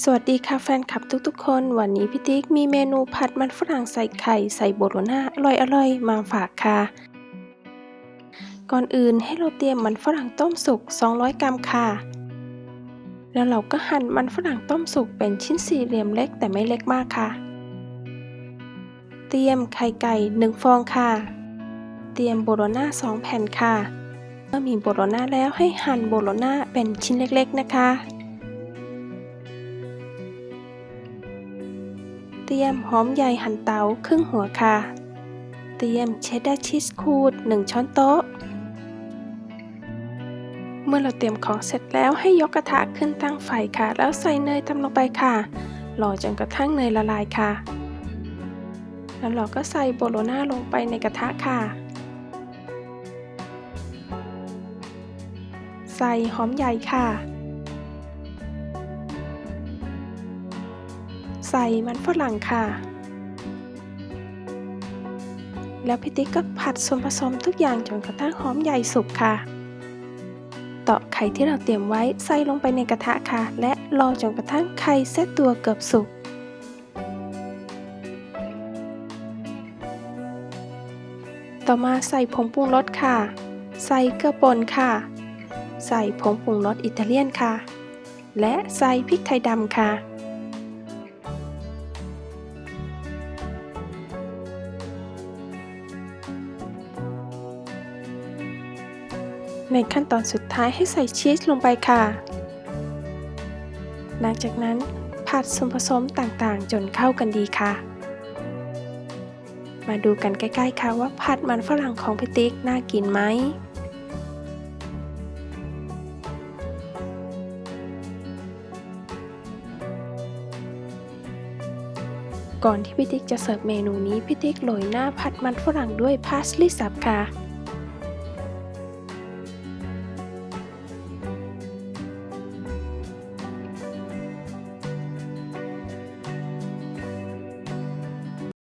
สวัสดีค่ะแฟนคลับทุกๆ คน วันนี้พี่ติ๊กมีเมนูผัดมันฝรั่งใส่ไข่ใส่โบโลน่าอร่อยๆ มาฝากค่ะ ก่อนอื่นให้เราเตรียมมันฝรั่งต้มสุก 200 กรัมค่ะ แล้วเราก็หั่นมันฝรั่งต้มสุกเป็นชิ้นสี่เหลี่ยมเล็กแต่ไม่เล็กมากค่ะ เตรียมไข่ไก่ 1 ฟองค่ะ เตรียมโบโลน่า2 แผ่นค่ะ เมื่อมีโบโลน่าแล้วให้หั่นโบโลน่าเป็นชิ้นเล็กๆนะคะ เตรียมหอมใหญ่หั่นเตาครึ่งหัวค่ะ เตรียมเชดดาร์ชีสขูด 1 ช้อนโต๊ะ เมื่อเราเตรียมของเสร็จแล้วให้ยกกระทะขึ้นตั้งไฟค่ะ แล้วใส่เนยทำลงไปค่ะรอจนกระทั่งเนยละลายค่ะ แล้วเราก็ใส่โบโลน่าลงไปในกระทะค่ะ ใส่หอมใหญ่ค่ะ ใส่มันฝรั่งค่ะ แล้วพี่ติ๊กก็ผัดส่วนผสมทุกอย่างจนกระทั่งหอมใหญ่สุกค่ะตอกไข่ที่เราเตรียมไว้ใส่ลงไปในกระทะค่ะ และรอจนกระทั่งไข่เซตตัวเกือบสุก ต่อมาใส่ผงปรุงรสค่ะ ใส่เกลือป่นค่ะ ใส่ผงปรุงรสอิตาเลียนค่ะ และใส่พริกไทยดำค่ะ ในขั้นตอนสุดท้ายให้ใส่ชีสลงไปค่ะ หลังจากนั้นผัดส่วนผสมต่างๆ จนเข้ากันดีค่ะ มาดูกันใกล้ๆค่ะว่าผัดมันฝรั่งของพี่ติ๊กน่ากินไหมก่อนที่พี่ติ๊กจะเสิร์ฟเมนูนี้พี่ติ๊กโรยหน้าผัดมันฝรั่งด้วยพาสลีย์สับค่ะ